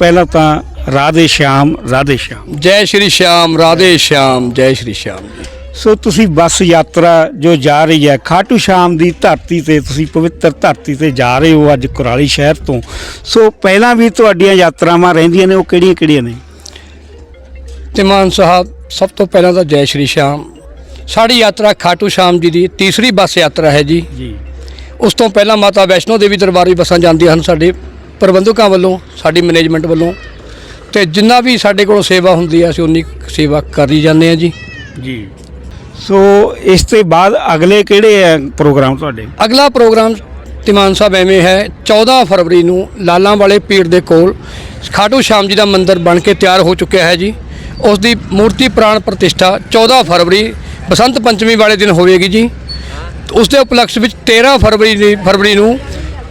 Speaker 1: ਪਹਿਲਾਂ ਤਾਂ ਰਾਧੇ ਸ਼ਾਮ ਰਾਧੇ ਸ਼ਾਮ
Speaker 12: ਜੈ ਸ਼੍ਰੀ ਸ਼ਾਮ ਰਾਧੇ ਸ਼ਾਮ ਜੈ ਸ਼੍ਰੀ ਸ਼ਾਮ ਜੀ।
Speaker 1: ਸੋ ਤੁਸੀਂ ਬੱਸ ਯਾਤਰਾ ਜੋ ਜਾ ਰਹੀ ਹੈ ਖਾਟੂ ਸ਼ਾਮ ਦੀ ਧਰਤੀ ਤੇ ਤੁਸੀਂ ਪਵਿੱਤਰ ਧਰਤੀ ਤੇ ਜਾ ਰਹੇ ਹੋ ਅੱਜ ਕੁਰਾਲੀ ਸ਼ਹਿਰ ਤੋਂ। ਸੋ ਪਹਿਲਾਂ ਵੀ ਤੁਹਾਡੀਆਂ ਯਾਤਰਾਵਾਂ ਰਹਿੰਦੀਆਂ ਨੇ ਉਹ ਕਿਹੜੀਆਂ ਕਿਹੜੀਆਂ ਨੇ?
Speaker 12: ਤਿਮਾਨ ਸਾਹਿਬ ਸਭ ਤੋਂ ਪਹਿਲਾਂ ਤਾਂ ਜੈ ਸ਼੍ਰੀ ਸ਼ਾਮ ਸਾਡੀ ਯਾਤਰਾ ਖਾਟੂ ਸ਼ਾਮ ਜੀ ਦੀ ਤੀਸਰੀ ਬੱਸ ਯਾਤਰਾ ਹੈ ਜੀ।
Speaker 1: ਜੀ।
Speaker 12: ਉਸ ਤੋਂ ਪਹਿਲਾਂ ਮਾਤਾ ਵੈਸ਼ਨੋ ਦੇਵੀ ਦਰਬਾਰ ਵੀ ਬੱਸਾਂ ਜਾਂਦੀਆਂ ਹਨ ਸਾਡੇ। ਪ੍ਰਬੰਧਕਾਂ ਵੱਲੋਂ ਸਾਡੀ ਮੈਨੇਜਮੈਂਟ ਵੱਲੋਂ ਤੇ ਜਿੰਨਾ ਵੀ ਸਾਡੇ ਕੋਲੋਂ ਸੇਵਾ ਹੁੰਦੀ ਹੈ ਅਸੀਂ ਉਨੀ ਸੇਵਾ ਕਰੀ ਜਾਂਦੇ ਹਾਂ ਜੀ।
Speaker 1: ਜੀ। ਸੋ ਇਸ ਤੋਂ ਬਾਅਦ ਅਗਲੇ ਕਿਹੜੇ ਹੈ ਪ੍ਰੋਗਰਾਮ ਤੁਹਾਡੇ?
Speaker 12: ਅਗਲਾ ਪ੍ਰੋਗਰਾਮ ਤਿਮਾਨ ਸਾਹਿਬ ਐਵੇਂ ਹੈ 14 ਫਰਵਰੀ ਨੂੰ ਲਾਲਾਂ ਵਾਲੇ ਪੀਰ ਦੇ ਕੋਲ ਖਾਟੂ ਸ਼ਾਮ ਜੀ ਦਾ ਮੰਦਿਰ ਬਣ ਕੇ ਤਿਆਰ ਹੋ ਚੁੱਕਿਆ ਹੈ ਜੀ। ਉਸ ਦੀ ਮੂਰਤੀ ਪ੍ਰਾਣ ਪ੍ਰਤਿਸ਼ਠਾ 14 ਫਰਵਰੀ ਬਸੰਤ ਪੰਚਮੀ ਵਾਲੇ ਦਿਨ ਹੋਵੇਗੀ ਜੀ। ਉਸ ਦੇ ਉਪਲਕਸ਼ ਵਿੱਚ 13 ਫਰਵਰੀ ਦੀ ਫਰਵਰੀ ਨੂੰ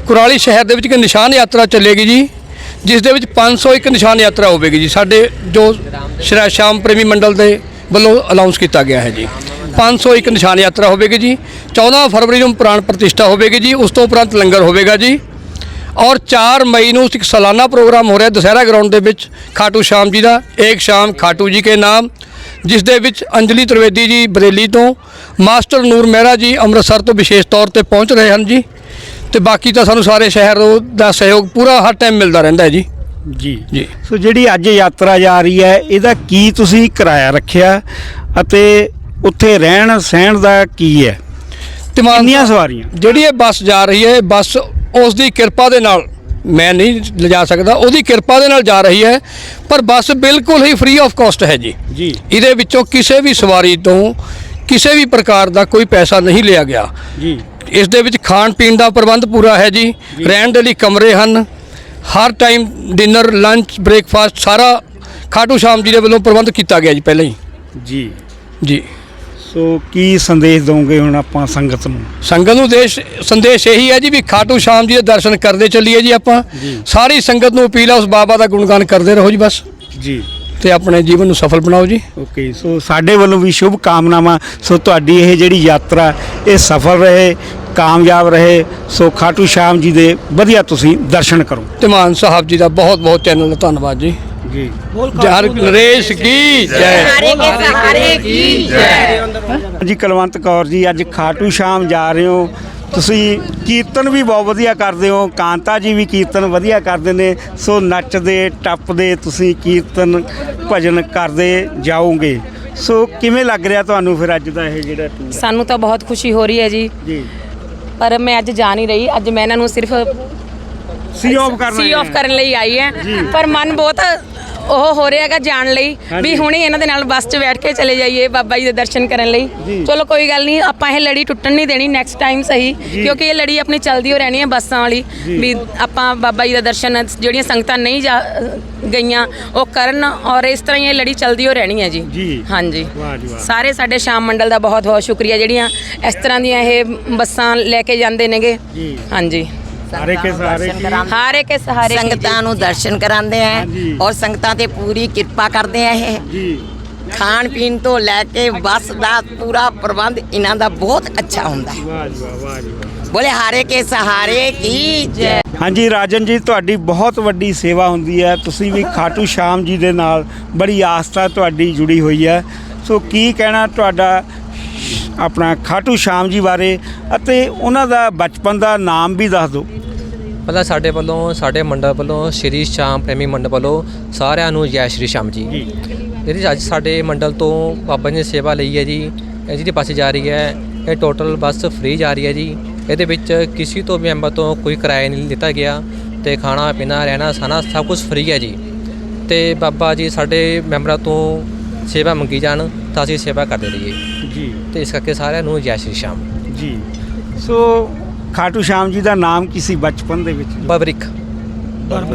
Speaker 12: ਕੁਰਾਲੀ ਸ਼ਹਿਰ ਦੇ ਵਿੱਚ ਇੱਕ ਨਿਸ਼ਾਨ ਯਾਤਰਾ ਚੱਲੇਗੀ ਜੀ, ਜਿਸ ਦੇ ਵਿੱਚ 501 ਨਿਸ਼ਾਨ ਯਾਤਰਾ ਹੋਵੇਗੀ ਜੀ। ਸਾਡੇ ਜੋ ਸ਼੍ਰੀ ਸ਼ਾਮ ਪ੍ਰੇਮੀ ਮੰਡਲ ਦੇ ਵੱਲੋਂ ਅਨਾਉਂਸ ਕੀਤਾ ਗਿਆ ਹੈ ਜੀ। 501 ਨਿਸ਼ਾਨ ਯਾਤਰਾ ਹੋਵੇਗੀ ਜੀ। 14 ਫਰਵਰੀ ਨੂੰ ਪ੍ਰਾਣ ਪ੍ਰਤਿਸ਼ਠਾ ਹੋਵੇਗੀ ਜੀ। ਉਸ ਤੋਂ ਉਪਰੰਤ ਲੰਗਰ ਹੋਵੇਗਾ ਜੀ। ਔਰ 4 ਮਈ ਨੂੰ ਇੱਕ ਸਾਲਾਨਾ ਪ੍ਰੋਗਰਾਮ ਹੋ ਰਿਹਾ ਦੁਸਹਿਰਾ ਗਰਾਊਂਡ ਦੇ ਵਿੱਚ, ਖਾਟੂ ਸ਼ਾਮ ਜੀ ਦਾ, ਏਕ ਸ਼ਾਮ ਖਾਟੂ ਜੀ ਕੇ ਨਾਮ, ਜਿਸ ਦੇ ਵਿੱਚ ਅੰਜਲੀ ਤ੍ਰਿਵੇਦੀ ਜੀ ਬਰੇਲੀ ਤੋਂ, ਮਾਸਟਰ ਨੂਰ ਮਹਿਰਾ ਜੀ ਅੰਮ੍ਰਿਤਸਰ ਤੋਂ ਵਿਸ਼ੇਸ਼ ਤੌਰ ਤੇ ਪਹੁੰਚ ਰਹੇ ਹਨ ਜੀ। ਤੇ ਬਾਕੀ ਤਾਂ ਸਾਨੂੰ ਸਾਰੇ ਸ਼ਹਿਰ ਦਾ ਸਹਿਯੋਗ ਪੂਰਾ ਹਰ ਟਾਈਮ ਮਿਲਦਾ ਰਹਿੰਦਾ ਹੈ ਜੀ।
Speaker 1: ਜੀ।
Speaker 12: ਜੀ।
Speaker 1: ਸੋ ਜਿਹੜੀ ਅੱਜ ਯਾਤਰਾ ਜਾ ਰਹੀ ਹੈ ਇਹਦਾ ਕੀ ਤੁਸੀਂ ਕਿਰਾਇਆ ਰੱਖਿਆ ਅਤੇ ਉੱਥੇ ਰਹਿਣ ਸਹਿਣ ਦਾ ਕੀ ਹੈ? ਕਿੰਨੀਆਂ ਸਵਾਰੀਆਂ?
Speaker 12: ਜਿਹੜੀ ਇਹ ਬੱਸ ਜਾ ਰਹੀ ਹੈ ਬੱਸ ਉਸ ਦੀ ਕਿਰਪਾ ਦੇ ਨਾਲ ਮੈਂ ਨਹੀਂ ਲਿਜਾ ਸਕਦਾ ਉਹਦੀ ਕਿਰਪਾ ਦੇ ਨਾਲ ਜਾ ਰਹੀ ਹੈ ਪਰ ਬੱਸ ਬਿਲਕੁਲ ਹੀ ਫ੍ਰੀ ਆਫ ਕਾਸਟ ਹੈ ਜੀ।
Speaker 1: ਜੀ।
Speaker 12: ਇਹਦੇ ਵਿੱਚੋਂ ਕਿਸੇ ਵੀ ਸਵਾਰੀ ਤੋਂ ਕਿਸੇ ਵੀ ਪ੍ਰਕਾਰ ਦਾ ਕੋਈ ਪੈਸਾ ਨਹੀਂ ਲਿਆ ਗਿਆ।
Speaker 1: ਜੀ।
Speaker 12: ਇਸ ਦੇ ਵਿੱਚ ਖਾਣ ਪੀਣ ਦਾ ਪ੍ਰਬੰਧ ਪੂਰਾ ਹੈ ਜੀ। ਰਹਿਣ ਦੇ ਲਈ ਕਮਰੇ ਹਨ। ਹਰ ਟਾਈਮ ਡਿਨਰ ਲੰਚ ਬ੍ਰੇਕਫਾਸਟ ਸਾਰਾ ਖਾਟੂ ਸ਼ਾਮ ਜੀ ਦੇ ਵੱਲੋਂ ਪ੍ਰਬੰਧ ਕੀਤਾ ਗਿਆ ਜੀ ਪਹਿਲਾਂ ਹੀ।
Speaker 1: ਜੀ।
Speaker 12: ਜੀ।
Speaker 1: ਸੋ ਕੀ ਸੰਦੇਸ਼ ਦਵੋਗੇ ਹੁਣ ਆਪਾਂ ਸੰਗਤ ਨੂੰ?
Speaker 12: ਸੰਗਤ ਨੂੰ ਦੇਸ਼ ਸੰਦੇਸ਼ ਇਹੀ ਹੈ ਜੀ ਵੀ ਖਾਟੂ ਸ਼ਾਮ ਜੀ ਦੇ ਦਰਸ਼ਨ ਕਰਦੇ ਚੱਲੀਏ ਜੀ ਆਪਾਂ। ਸਾਰੀ ਸੰਗਤ ਨੂੰ ਅਪੀਲ ਹੈ ਉਸ ਬਾਬਾ ਦਾ ਗੁਣਗਾਨ ਕਰਦੇ ਰਹੋ ਜੀ ਬਸ।
Speaker 1: ਜੀ।
Speaker 12: ਤੇ ਆਪਣੇ ਜੀਵਨ ਨੂੰ ਸਫਲ ਬਣਾਓ ਜੀ।
Speaker 1: ਓਕੇ ਸੋ ਸਾਡੇ ਵੱਲੋਂ ਵੀ ਸ਼ੁਭ ਕਾਮਨਾਵਾਂ। ਸੋ ਤੁਹਾਡੀ ਇਹ ਜਿਹੜੀ ਯਾਤਰਾ ਇਹ ਸਫਲ ਰਹੇ ਕਾਮਯਾਬ ਰਹੇ। ਸੋ ਖਾਟੂ ਸ਼ਾਮ ਜੀ ਦੇ ਵਧੀਆ ਤੁਸੀਂ ਦਰਸ਼ਨ ਕਰੋ।
Speaker 12: ਧਮਾਨ ਸਾਹਿਬ ਜੀ ਦਾ ਬਹੁਤ ਬਹੁਤ ਚੈਨਲ ਦਾ ਧੰਨਵਾਦ ਜੀ।
Speaker 1: ਜੀ।
Speaker 12: ਜਹਰ ਨਰੇਸ਼ ਕੀ ਜੈ।
Speaker 1: ਜੀ ਕੁਲਵੰਤ ਕੌਰ ਜੀ ਅੱਜ ਖਾਟੂ ਸ਼ਾਮ ਜਾ ਰਹੇ ਹੋ। ਤੁਸੀਂ ਕੀਰਤਨ ਵੀ ਬਹੁਤ ਵਧੀਆ ਕਰਦੇ ਹੋ ਕਾਂਤਾ ਜੀ ਵੀ ਕੀਰਤਨ ਵਧੀਆ ਕਰਦੇ ਨੇ ਸੋ ਨੱਚਦੇ ਟੱਪਦੇ ਤੁਸੀਂ ਕੀਰਤਨ ਭਜਨ ਕਰਦੇ ਜਾਓਗੇ। ਸੋ ਕਿਵੇਂ ਲੱਗ ਰਿਹਾ ਤੁਹਾਨੂੰ ਫਿਰ ਅੱਜ ਦਾ ਇਹ ਜਿਹੜਾ ਟੂਰ?
Speaker 2: ਸਾਨੂੰ ਤਾਂ ਬਹੁਤ ਖੁਸ਼ੀ ਹੋ ਰਹੀ ਹੈ ਜੀ।
Speaker 1: ਜੀ।
Speaker 2: ਪਰ ਮੈਂ ਅੱਜ ਜਾ ਨਹੀਂ ਰਹੀ ਅੱਜ ਮੈਂ ਇਹਨਾਂ ਨੂੰ ਸਿਰਫ
Speaker 1: ਸੀ ਆਫ ਕਰਨ
Speaker 2: ਸੀ ਆਫ। ਕਰਨ ਲਈ ਆਈ ਹੈ। ਪਰ ਮਨ ਬਹੁਤ ਉਹ ਹੋ ਰਿਹਾ ਹੈਗਾ ਜਾਣ ਲਈ। ਵੀ ਹੁਣੇ ਇਹਨਾਂ ਦੇ ਨਾਲ ਬੱਸ 'ਚ ਬੈਠ ਕੇ ਚਲੇ ਜਾਈਏ ਬਾਬਾ ਜੀ ਦੇ ਦਰਸ਼ਨ ਕਰਨ ਲਈ। ਚਲੋ ਕੋਈ ਗੱਲ ਨਹੀਂ ਆਪਾਂ ਇਹ ਲੜੀ ਟੁੱਟਣ ਨਹੀਂ ਦੇਣੀ ਨੈਕਸਟ ਟਾਈਮ ਸਹੀ। ਕਿਉਂਕਿ ਇਹ ਲੜੀ ਆਪਣੀ ਚੱਲਦੀ ਹੋ ਰਹਿਣੀ ਹੈ ਬੱਸਾਂ ਵਾਲੀ। ਵੀ ਆਪਾਂ ਬਾਬਾ ਜੀ ਦਾ ਦਰਸ਼ਨ ਜਿਹੜੀਆਂ ਸੰਗਤਾਂ ਨਹੀਂ ਜਾ ਗਈਆਂ ਉਹ ਕਰਨ ਔਰ ਇਸ ਤਰ੍ਹਾਂ ਹੀ ਇਹ ਲੜੀ ਚੱਲਦੀ ਹੋ ਰਹਿਣੀ ਹੈ ਜੀ। ਹਾਂਜੀ। ਸਾਰੇ ਸਾਡੇ ਸ਼ਾਮ ਮੰਡਲ ਦਾ ਬਹੁਤ ਬਹੁਤ ਸ਼ੁਕਰੀਆ। ਜਿਹੜੀਆਂ ਇਸ ਤਰ੍ਹਾਂ ਦੀਆਂ ਇਹ ਬੱਸਾਂ ਲੈ ਕੇ ਜਾਂਦੇ ਨੇਗੇ। ਹਾਂਜੀ।
Speaker 1: ਸਾਰੇ ਕੇ? ਸਾਰੇ ਕੀ
Speaker 2: ਹਾਰੇ ਕੇ ਸਹਾਰੇ ਕੀ?
Speaker 9: ਸੰਗਤਾਂ ਨੂੰ ਦਰਸ਼ਨ ਕਰਾਉਂਦੇ ਆ
Speaker 1: ਹਾਂਜੀ।
Speaker 9: ਔਰ ਸੰਗਤਾਂ ਤੇ ਪੂਰੀ ਕਿਰਪਾ ਕਰਦੇ ਆ ਇਹ।
Speaker 1: ਜੀ।
Speaker 9: ਖਾਣ ਪੀਣ ਤੋਂ ਲੈ ਕੇ ਬੱਸ ਦਾ ਪੂਰਾ ਪ੍ਰਬੰਧ ਇਹਨਾਂ ਦਾ ਬਹੁਤ ਅੱਛਾ ਹੁੰਦਾ ਹੈ।
Speaker 1: ਵਾਹ ਜੀ ਵਾਹ ਵਾਹ ਜੀ ਵਾਹ।
Speaker 9: ਬੋਲੇ ਹਾਰੇ ਕੇ ਸਹਾਰੇ ਕੀ? ਜੈ।
Speaker 1: ਹਾਂਜੀ ਰਾਜਨ ਜੀ ਤੁਹਾਡੀ ਬਹੁਤ ਵੱਡੀ ਸੇਵਾ ਹੁੰਦੀ ਹੈ। ਤੁਸੀਂ ਵੀ ਖਾਟੂ ਸ਼ਾਮ ਜੀ ਦੇ ਨਾਲ ਬੜੀ ਆਸਥਾ ਤੁਹਾਡੀ ਜੁੜੀ ਹੋਈ ਹੈ। ਸੋ ਕੀ ਕਹਿਣਾ ਤੁਹਾਡਾ ਆਪਣਾ ਖਾਟੂ ਸ਼ਾਮ ਜੀ ਬਾਰੇ? ਅਤੇ ਉਹਨਾਂ ਦਾ ਬਚਪਨ ਦਾ ਨਾਮ ਵੀ ਦੱਸ ਦਿਓ।
Speaker 6: ਪਹਿਲਾਂ ਸਾਡੇ ਵੱਲੋਂ ਸਾਡੇ ਮੰਡਲ ਵੱਲੋਂ ਸ਼੍ਰੀ ਸ਼ਾਮ ਪ੍ਰੇਮੀ ਮੰਡਲ ਵੱਲੋਂ ਸਾਰਿਆਂ ਨੂੰ ਜੈ ਸ਼੍ਰੀ ਸ਼ਾਮ ਜੀ। ਜਿਹੜੀ ਅੱਜ ਸਾਡੇ ਮੰਡਲ ਤੋਂ ਬਾਬਾ ਜੀ ਨੇ ਸੇਵਾ ਲਈ ਹੈ ਜੀ। ਇਹ ਜਿਹੜੀ ਬੱਸ ਜਾ ਰਹੀ ਹੈ। ਇਹ ਟੋਟਲ ਬੱਸ ਫ੍ਰੀ ਜਾ ਰਹੀ ਹੈ ਜੀ। ਇਹਦੇ ਵਿੱਚ ਕਿਸੇ ਤੋਂ ਵੀ ਮੈਂਬਰ ਤੋਂ ਕੋਈ ਕਿਰਾਇਆ ਨਹੀਂ ਲਿੱਤਾ ਗਿਆ ਤੇ ਖਾਣਾ ਪੀਣਾ ਰਹਿਣਾ ਸਾਨਾ ਸਭ ਕੁਝ ਫ੍ਰੀ ਹੈ ਜੀ। ਤੇ ਬਾਬਾ ਜੀ ਸਾਡੇ ਮੈਂਬਰਾਂ ਤੋਂ ਸੇਵਾ ਮੰਗੀ ਜਾਣ ਤਾਂ ਅਸੀਂ ਸੇਵਾ ਕਰਦੇ ਰਹੀਏ।
Speaker 1: ਜੀ।
Speaker 6: ਤੇ ਇਸ ਕਰਕੇ ਸਾਰਿਆਂ ਨੂੰ ਜੈ ਸ਼੍ਰੀ ਸ਼ਾਮ।
Speaker 1: ਜੀ। ਸੋ ਖਾਟੂ ਸ਼ਾਮ ਜੀ ਦਾ ਨਾਮ ਕੀ ਸੀ ਬਚਪਨ ਦੇ ਵਿੱਚ?
Speaker 6: ਬਬਰਿਕ।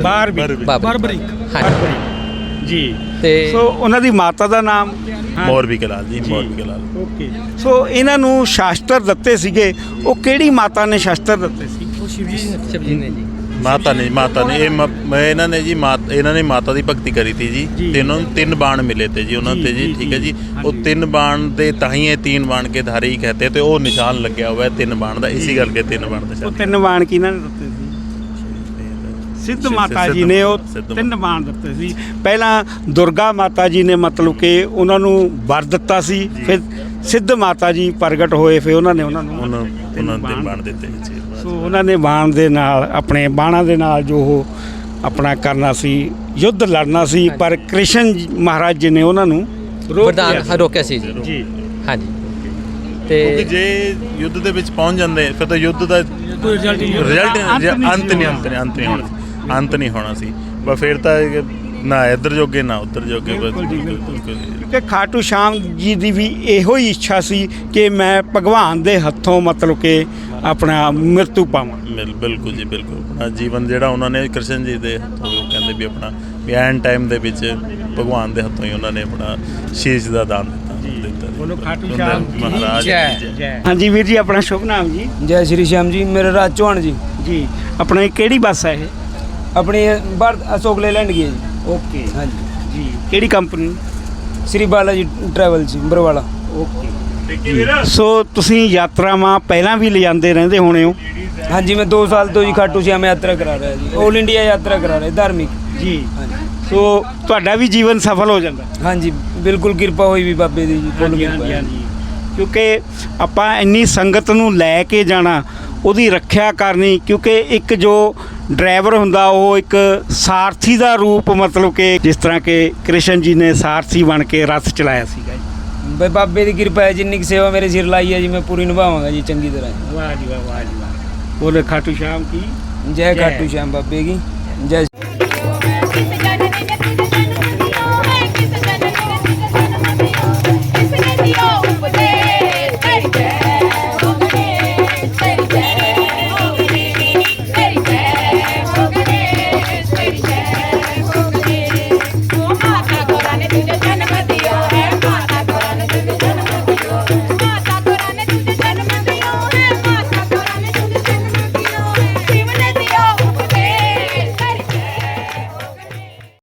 Speaker 1: ਬਾਰ
Speaker 6: ਬਾਬਰਿਕ। ਹਾਂਜੀ।
Speaker 1: ਜੀ।
Speaker 6: ਤੇ
Speaker 1: ਸੋ ਉਹਨਾਂ ਦੀ ਮਾਤਾ ਦਾ ਨਾਮ?
Speaker 14: ਮੋਰਬੀ ਕਲਾਲ ਜੀ ਮੋਰਬੀ ਕਲਾਲ।
Speaker 1: ਓਕੇ। ਸੋ ਇਹਨਾਂ ਨੂੰ ਸ਼ਾਸਤਰ ਦਿੱਤੇ ਸੀਗੇ। ਉਹ ਕਿਹੜੀ ਮਾਤਾ ਨੇ ਸ਼ਾਸਤਰ ਦਿੱਤੇ ਸੀ?
Speaker 6: ਸ਼ਿਵਜੀ ਨੇ ਜੀ।
Speaker 14: ਮਾਤਾ ਨੇ ਮਾਤਾ ਨੇ ਇਹ ਮੈਂ ਇਹਨਾਂ ਨੇ ਜੀ ਮਾਤ ਇਹਨਾਂ ਨੇ ਮਾਤਾ ਦੀ ਭਗਤੀ ਕਰੀ ਤੀ ਜੀ
Speaker 1: ਜੀ।
Speaker 14: ਤਿੰਨ ਬਾਣ ਮਿਲੇ ਤੇ ਜੀ ਉਹਨਾਂ ਤੇ ਜੀ ਠੀਕ ਹੈ
Speaker 1: ਜੀ।
Speaker 14: ਉਹ ਤਿੰਨ ਬਾਣ ਦੇ ਤਾਂ ਹੀ ਇਹ ਤਿੰਨ ਬਾਣ ਕੇ ਧਾਰੇ ਕਹਤੇ ਤੇ ਉਹ ਨਿਸ਼ਾਨ ਲੱਗਿਆ ਹੋਇਆ ਤਿੰਨ ਬਾਣ ਦਾ ਇਸੇ ਕਰਕੇ ਤਿੰਨ ਬਾਣ ਦਾ
Speaker 1: ਉਹ ਤਿੰਨ ਬਾਣ ਕਿਹਨਾਂ ਨੇ ਦਿੱਤੇ ਸੀ? ਸਿੱਧ ਮਾਤਾ ਜੀ ਨੇ ਉਹ ਤਿੰਨ ਬਾਣ ਦਿੱਤੇ ਸੀ। ਪਹਿਲਾਂ ਦੁਰਗਾ ਮਾਤਾ ਜੀ ਨੇ ਮਤਲਬ ਕਿ ਉਹਨਾਂ ਨੂੰ ਵਰ ਦਿੱਤਾ ਸੀ ਫਿਰ ਸਿੱਧ ਮਾਤਾ ਜੀ ਪ੍ਰਗਟ ਹੋਏ ਫਿਰ ਉਹਨਾਂ ਨੇ ਉਹਨਾਂ ਨੂੰ
Speaker 14: ਉਹਨਾਂ ਤਿੰਨ ਬਾਣ ਦਿੱਤੇ ਜੀ।
Speaker 1: ਸੋ ਉਹਨਾਂ ਨੇ ਬਾਣ ਦੇ ਨਾਲ ਆਪਣੇ ਬਾਣਾਂ ਦੇ ਨਾਲ ਜੋ ਉਹ ਆਪਣਾ ਕਰਨਾ ਸੀ ਯੁੱਧ ਲੜਨਾ ਸੀ ਪਰ ਕ੍ਰਿਸ਼ਨ ਜੀ- ਮਹਾਰਾਜ ਜੀ ਨੇ ਉਹਨਾਂ ਨੂੰ ਰੋਕ
Speaker 6: ਵਰਦਾਨ
Speaker 1: ਲਿਆ
Speaker 6: ਹਾਂ, ਰੋਕਿਆ ਸੀ ਜੀ।
Speaker 1: ਜੀ।
Speaker 6: ਹਾਂਜੀ।
Speaker 14: ਕਿਉਂਕਿ
Speaker 6: ਤੇ
Speaker 14: ਜੇ ਯੁੱਧ ਦੇ ਵਿੱਚ ਪਹੁੰਚ ਜਾਂਦੇ ਫਿਰ ਤਾਂ ਯੁੱਧ ਦਾ ਕੋਈ ਰਿਜ਼ਲਟ
Speaker 1: ਅੰਤ ਨਹੀਂ
Speaker 14: ਅੰਤ
Speaker 1: ਸੀ
Speaker 14: ਨਹੀਂ
Speaker 1: ਹੋਣਾ।
Speaker 14: ਅੰਤ ਨਹੀਂ ਹੋਣਾ। ਸੀ। ਅੰਤ ਨਹੀਂ ਹੋਣਾ ਸੀ। ਬਸ ਫਿਰ ਤਾਂ ਇਹ ਨਾ ਇੱਧਰ ਜੋਗੇ ਨਾ ਉੱਧਰ ਜੋਗੇ ਬਸ।
Speaker 1: ਬਿਲਕੁਲ ਜੀ,
Speaker 14: ਬਿਲਕੁਲ।
Speaker 1: ਬਿਲਕੁਲ।
Speaker 14: ਬਿਲਕੁਲ
Speaker 1: ਕਿ ਖਾਟੂ ਸ਼ਾਮ ਜੀ ਦੀ ਵੀ ਇਹੋ ਹੀ ਇੱਛਾ ਸੀ ਕਿ ਮੈਂ ਭਗਵਾਨ ਦੇ ਹੱਥੋਂ ਮਤਲਬ ਕਿ ਆਪਣਾ ਮਰਤੂ ਪਾਵਾਂ।
Speaker 14: ਬਿਲ- ਬਿਲਕੁਲ ਜੀ ਬਿਲਕੁਲ। ਆਪਣਾ ਜੀਵਨ ਜਿਹੜਾ ਉਹਨਾਂ ਨੇ ਕ੍ਰਿਸ਼ਨ ਜੀ ਦੇ ਹੱਥੋਂ ਉਹ ਕਹਿੰਦੇ ਵੀ ਆਪਣਾ ਵੀ ਐਨ ਟਾਈਮ ਦੇ ਵਿੱਚ ਭਗਵਾਨ ਦੇ ਹੱਥੋਂ ਹੀ ਉਹਨਾਂ ਨੇ ਆਪਣਾ ਸ਼ੀਸ਼ ਦਾ ਦਾਨ ਦਿੱਤਾ ਦਿੱਤਾ। ਜੀ।
Speaker 1: ਬੋਲੋ ਖਾਟੂ
Speaker 14: ਉਹਨਾਂ
Speaker 1: ਸ਼ਾਮ ਜੀ।
Speaker 14: ਮਹਾਰਾਜ
Speaker 15: ਜੈ।
Speaker 14: ਕੀ ਜੈ।
Speaker 1: ਹਾਂਜੀ ਵੀਰ ਜੀ ਆਪਣਾ ਸ਼ੁਭ ਨਾਮ ਜੀ।
Speaker 15: ਜੈ ਸ਼੍ਰੀ ਸ਼ਾਮ ਜੀ ਮੇਰਾ ਰਾਜ ਚੌਹਾਨ ਜੀ।
Speaker 1: ਜੀ ਆਪਣਾ ਇਹ ਕਿਹੜੀ ਬੱਸ ਹੈ ਇਹ?
Speaker 15: ਆਪਣੀ ਭਾਰਤ ਅਸ਼ੋਕ ਲੇਲੈਂਡ ਗਈ ਹੈ ਜੀ।
Speaker 1: ਓਕੇ
Speaker 15: ਹਾਂਜੀ।
Speaker 1: ਜੀ। ਕਿਹੜੀ ਕੰਪਨੀ
Speaker 15: ਸ਼੍ਰੀ ਬਾਲਾ ਜੀ ਟਰੈਵਲ ਜੀ ਬਰਵਾਲਾ
Speaker 1: ਓਕੇ ਸੋ ਤੁਸੀਂ ਯਾਤਰਾਵਾਂ ਪਹਿਲਾਂ ਵੀ ਲਿਜਾਂਦੇ ਰਹਿੰਦੇ ਹੋਣੇ ਹੋ?
Speaker 15: ਹਾਂਜੀ ਮੈਂ 2 ਸਾਲ ਤੋਂ ਜੀ ਖਾਟੂ ਸ਼ਾਮ ਯਾਤਰਾ ਕਰਾ ਰਿਹਾ ਜੀ। 올 ਇੰਡੀਆ ਯਾਤਰਾ ਕਰਾ ਰਿਹਾ ਧਾਰਮਿਕ।
Speaker 1: ਜੀ।
Speaker 15: ਹਾਂਜੀ।
Speaker 1: ਸੋ ਤੁਹਾਡਾ ਵੀ ਜੀਵਨ ਸਫਲ ਹੋ ਜਾਂਦਾ।
Speaker 15: ਹਾਂਜੀ ਬਿਲਕੁਲ ਕਿਰਪਾ ਹੋਈ ਵੀ ਬਾਬੇ ਦੀ ਜੀ ਫੁੱਲ ਕਿਰਪਾ।
Speaker 1: ਕਿਉਂਕਿ ਆਪਾਂ ਇੰਨੀ ਸੰਗਤ ਨੂੰ ਲੈ ਕੇ ਜਾਣਾ ਉਹਦੀ ਰੱਖਿਆ ਕਰਨੀ ਕਿਉਂਕਿ ਇੱਕ ਜੋ ਡਰਾਈਵਰ ਹੁੰਦਾ ਉਹ ਇੱਕ ਸਾਰਥੀ ਦਾ ਰੂਪ ਮਤਲਬ ਕਿ ਜਿਸ ਤਰ੍ਹਾਂ ਕਿ ਕ੍ਰਿਸ਼ਨ ਜੀ ਨੇ ਸਾਰਥੀ ਬਣ ਕੇ ਰਥ ਚਲਾਇਆ ਸੀਗਾ ਜੀ।
Speaker 15: ਬਈ ਬਾਬੇ ਦੀ ਕਿਰਪਾ ਹੈ ਜਿੰਨੀ ਕੁ ਸੇਵਾ ਮੇਰੇ ਸਿਰ ਲਾਈ ਹੈ ਜੀ ਮੈਂ ਪੂਰੀ ਨਿਭਾਵਾਂਗਾ ਜੀ ਚੰਗੀ ਤਰ੍ਹਾਂ
Speaker 1: ਵਾਹ ਜੀ ਵਾਹ ਵਾਹ ਜੀ ਵਾਹ। ਬੋਲੇ ਖਾਟੂ ਸ਼ਾਮ ਕੀ? ਜੈ।
Speaker 15: ਖਾਟੂ ਸ਼ਾਮ ਬਾਬੇ ਕੀ। ਜੈ